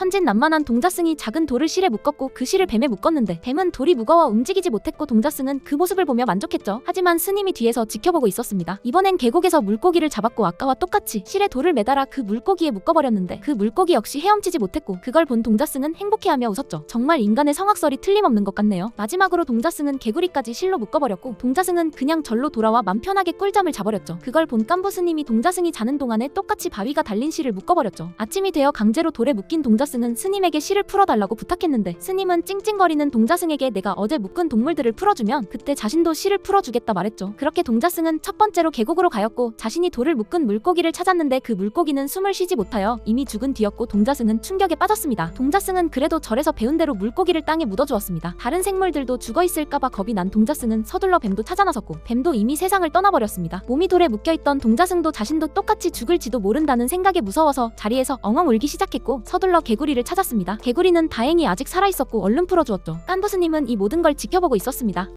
천진난만한 동자승이 작은 돌을 실에 묶었고 그 실을 뱀에 묶었는데 뱀은 돌이 무거워 움직이지 못했고 동자승은 그 모습을 보며 만족했죠. 하지만 스님이 뒤에서 지켜보고 있었습니다. 이번엔 계곡에서 물고기를 잡았고 아까와 똑같이 실에 돌을 매달아 그 물고기에 묶어버렸는데 그 물고기 역시 헤엄치지 못했고 그걸 본 동자승은 행복해하며 웃었죠. 정말 인간의 성악설이 틀림없는 것 같네요. 마지막으로 동자승은 개구리까지 실로 묶어버렸고 동자승은 그냥 절로 돌아와 맘 편하게 꿀잠을 자버렸죠. 그걸 본 깐부 스님이 동자승이 자는 동안에 똑같이 바위가 달린 실을 묶어버렸죠. 아침이 되어 강제로 돌에 묶인 동자승 은 스님에게 실을 풀어달라고 부탁했는데 스님은 찡찡거리는 동자승에게 내가 어제 묶은 동물들을 풀어주면 그때 자신도 실을 풀어주겠다 말했죠. 그렇게 동자승은 첫 번째로 계곡으로 가였고 자신이 돌을 묶은 물고기를 찾았는데 그 물고기는 숨을 쉬지 못하여 이미 죽은 뒤였고 동자승은 충격에 빠졌습니다. 동자승은 그래도 절에서 배운 대로 물고기를 땅에 묻어주었습니다. 다른 생물들도 죽어 있을까봐 겁이 난 동자승은 서둘러 뱀도 찾아 나섰고 뱀도 이미 세상을 떠나버렸습니다. 몸이 돌에 묶여있던 동자승도 자신도 똑같이 죽을지도 모른다는 생각에 무서워서 자리에서 엉엉 울기 시작했고 서둘러 개구리를 찾았습니다. 개구리는 다행히 아직 살아있었고 얼른 풀어주었죠. 깐부스님은 이 모든 걸 지켜보고 있었습니다.